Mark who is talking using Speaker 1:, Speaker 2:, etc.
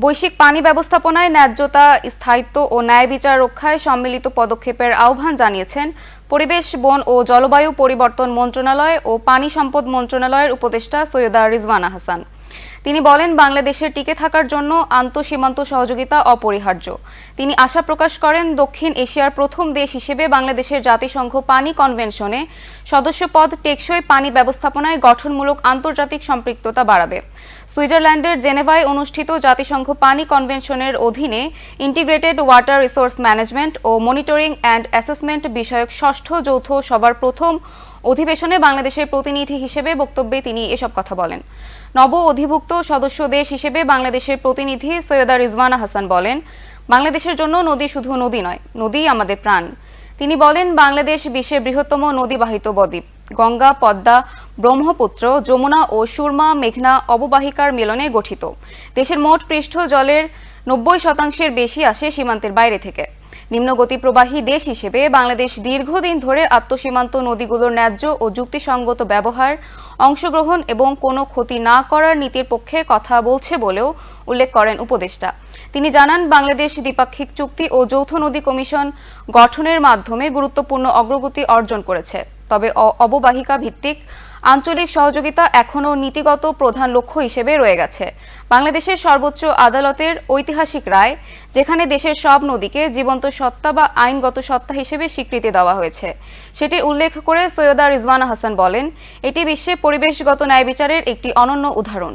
Speaker 1: বৈশ্বিক পানি ব্যবস্থাপনায় ন্যায্যতা, স্থায়িত্ব ও ন্যায় বিচার রক্ষায় সম্মিলিত পদক্ষেপের আহ্বান জানিয়েছেন পরিবেশ, বন ও জলবায়ু পরিবর্তন মন্ত্রণালয় ও পানি সম্পদ মন্ত্রণালয়ের উপদেষ্টা সৈয়দা রিজওয়ানা হাসান। তিনি বলেন বাংলাদেশের টিকে থাকার জন্য আন্তঃসীমান্ত সহযোগিতা অপরিহার্য। তিনি আশা প্রকাশ করেন, দক্ষিণ এশিয়ার প্রথম দেশ হিসেবে বাংলাদেশের জাতিসংঘ পানি কনভেনশনে সদস্যপদ টেকসই পানি ব্যবস্থাপনায় গঠনমূলক আন্তর্জাতিক সম্পৃক্ততা বাড়াবে। সুইজারল্যান্ডের জেনেভায় অনুষ্ঠিত জাতিসংঘ পানি কনভেনশনের অধীনে ইন্টিগ্রেটেড ওয়াটার রিসোর্স ম্যানেজমেন্ট ও মনিটরিং অ্যান্ড অ্যাসেসমেন্ট বিষয়ক ষষ্ঠ যৌথ সবার প্রথম অধিবেশনে বাংলাদেশের প্রতিনিধি হিসেবে বক্তব্যে তিনি এসব কথা বলেন। নব অধিভুক্ত সদস্য দেশ হিসেবে বাংলাদেশের প্রতিনিধি সৈয়দা রিজওয়ানা হাসান বলেন, বাংলাদেশের জন্য নদী শুধু নদী নয়, নদী আমাদের প্রাণ। তিনি বলেন, বাংলাদেশ বিশ্বের বৃহত্তম নদীবাহিত বদ্বীপ। গঙ্গা, পদ্মা, ব্রহ্মপুত্র, যমুনা ও সুরমা, মেঘনা অববাহিকার মিলনে গঠিত। দেশের মোট পৃষ্ঠ জলের নব্বই শতাংশের বেশি আসে সীমান্তের বাইরে থেকে। নিম্নগতি প্রবাহী দেশ হিসেবে বাংলাদেশ দীর্ঘদিন ধরে আত্মসীমান্ত নদীগুলোর ন্যায্য ও যুক্তিসঙ্গত ব্যবহার, অংশগ্রহণ এবং কোনো ক্ষতি না করার নীতির পক্ষে কথা বলছে বলেও উল্লেখ করেন উপদেষ্টা। তিনি জানান, বাংলাদেশ দ্বিপাক্ষিক চুক্তি ও যৌথ নদী কমিশন গঠনের মাধ্যমে গুরুত্বপূর্ণ অগ্রগতি অর্জন করেছে। তবে অববাহিকা ভিত্তিক আঞ্চলিক সহযোগিতা এখনও নীতিগত প্রধান লক্ষ্য হিসেবে রয়ে গেছে। বাংলাদেশের সর্বোচ্চ আদালতের ঐতিহাসিক রায়, যেখানে দেশের সব নদীকে জীবন্ত সত্তা বা আইনগত সত্তা হিসেবে স্বীকৃতি দেওয়া হয়েছে, সেটি উল্লেখ করে সৈয়দা রিজওয়ানা হাসান বলেন, এটি বিশ্বে পরিবেশগত ন্যায় বিচারের একটি অনন্য উদাহরণ।